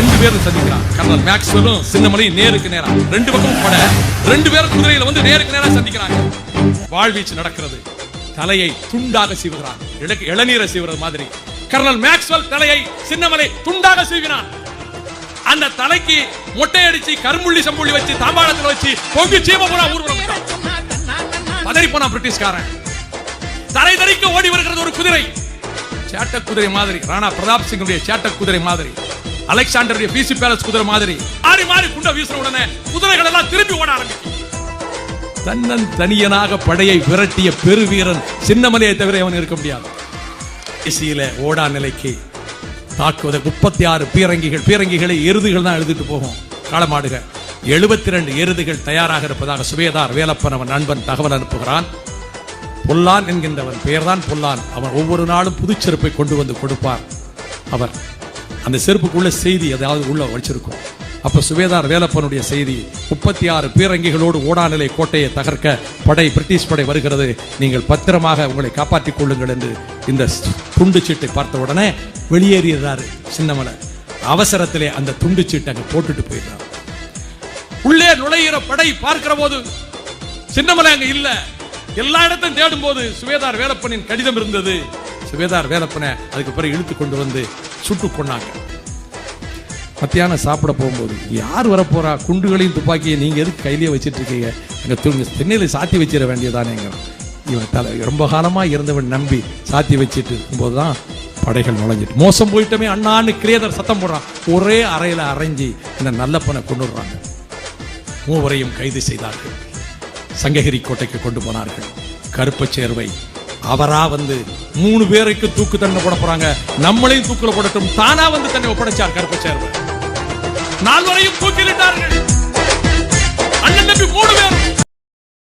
ரெண்டு பேரும் சந்திக்கிறான் கர்னல் மேக்ஸ்வெல்லும் சின்னமலையும் நேருக்கு நேரா. ரெண்டு பக்கமும் பட ரெண்டு பேரும் குதிரையில வந்து நேருக்கு நேரா சந்திக்கிறாங்க. வாழ்வீச்சு நடக்கிறது. தலையை துண்டாக சீவுகிறான். இள- இளநீரை சீவுறது மாதிரி. கர்னல் மேக்ஸ்வெல் தலையை சின்னமலை துண்டாக சீவினான். அந்த தலைக்கு மொட்டை அடிச்சு கரும்புள்ளி சம்புள்ளி வச்சு தாம்பாளத்தில் வச்சு பொங்கு சீம பூரா ஊர்வலம் விட்டான். பதறி போனான் பிரிட்டிஷ்காரன். தலை தறிக்க ஓடி வருகிறது ஒரு குதிரை. சேட்ட குதிரை மாதிரி. ராணா பிரதாப் சிங்குடைய சேட்ட குதிரை மாதிரி. அலெக்சாண்டருடைய பிசி பேலஸ் குதிரை மாதிரி மாறி மாறி குண்ட வீசின உடனே குதிரைகள் எல்லாம் திரும்பி ஓட ஆரம்பிக்கும். தன்னன் தனியனாக படையை விரட்டிய பெருவீரன் சின்னமலையை தவிர அவன் இருக்க முடியாது. இசையில ஓடா நிலைக்கு தாக்குவதை முப்பத்தி ஆறு பீரங்கிகள் பீரங்கிகளை எருதுகள் தான் எழுதிட்டு போகும். களமாடுக எழுபத்தி ரெண்டு எருதுகள் தயாராக இருப்பதாக சுவேதார் வேலப்பன் அவன் நண்பன் தகவல் அனுப்புகிறான். பொல்லான் என்கின்றவன் பெயர்தான் பொல்லான். அவன் ஒவ்வொரு நாளும் புதுச் செருப்பை கொண்டு வந்து கொடுப்பார். அவர் அந்த செருப்புக்குள்ள செய்தி அதாவது உள்ள வச்சிருக்கும். அப்ப சுவேதார் வேலப்பனுடைய செய்தி முப்பத்தி ஆறு பீரங்கிகளோடு ஓடாநிலை கோட்டையை தகர்க்க படை பிரிட்டிஷ் படை வருகிறது. நீங்கள் பத்திரமாக உங்களை காப்பாற்றிக் கொள்ளுங்கள் என்று இந்த துண்டு சீட்டை பார்த்த உடனே வெளியேறியதாரு சின்னமலை. அவசரத்திலே அந்த துண்டு சீட்டை அங்க போட்டுட்டு போயிடுறார். உள்ளே நுழையிற படை பார்க்கிற போது சின்னமலை அங்க இல்ல. எல்லா இடத்தையும் தேடும் போது சுவேதார் வேலப்பனின் கடிதம் இருந்தது. சுவேதார் வேலப்பனை அதுக்கு பிறகு இழுத்து கொண்டு வந்து சுட்டு கொண்டாங்க மத்தியானம் சாப்பிட போகும்போது யார் வரப்போறா? குண்டுகளையும் துப்பாக்கியை நீங்கள் எதுக்கு கையிலேயே வச்சுட்டு இருக்கீங்க எங்கள் தூங்க திண்ணையில் சாத்தி வச்சிட வேண்டியதானேங்க இவன் தலை ரொம்ப காலமாக இருந்தவன் நம்பி சாத்தி வச்சிட்டு இருக்கும்போது தான் படைகள் நுழைஞ்சிட்டு மோசம் போயிட்டமே அண்ணான்னு கிரேதர் சத்தம் போடுறான். ஒரே அறையில் அரைஞ்சி இந்த நல்லப்பனை கொண்டு வர்றாங்க மூவரையும் கைது செய்தார்கள். சங்ககிரி கோட்டைக்கு கொண்டு போனார்கள். கருப்பச் சேர்வை அவரா வந்து மூணு பேருக்கு தூக்கு தண்டனை போட போறாங்க. நம்மளையும் தூக்கில போடட்டும். தானா வந்து தன்னை ஒப்படைச்சார் கருப்பச் நால்வரையும் தூக்கிலிட்டார்.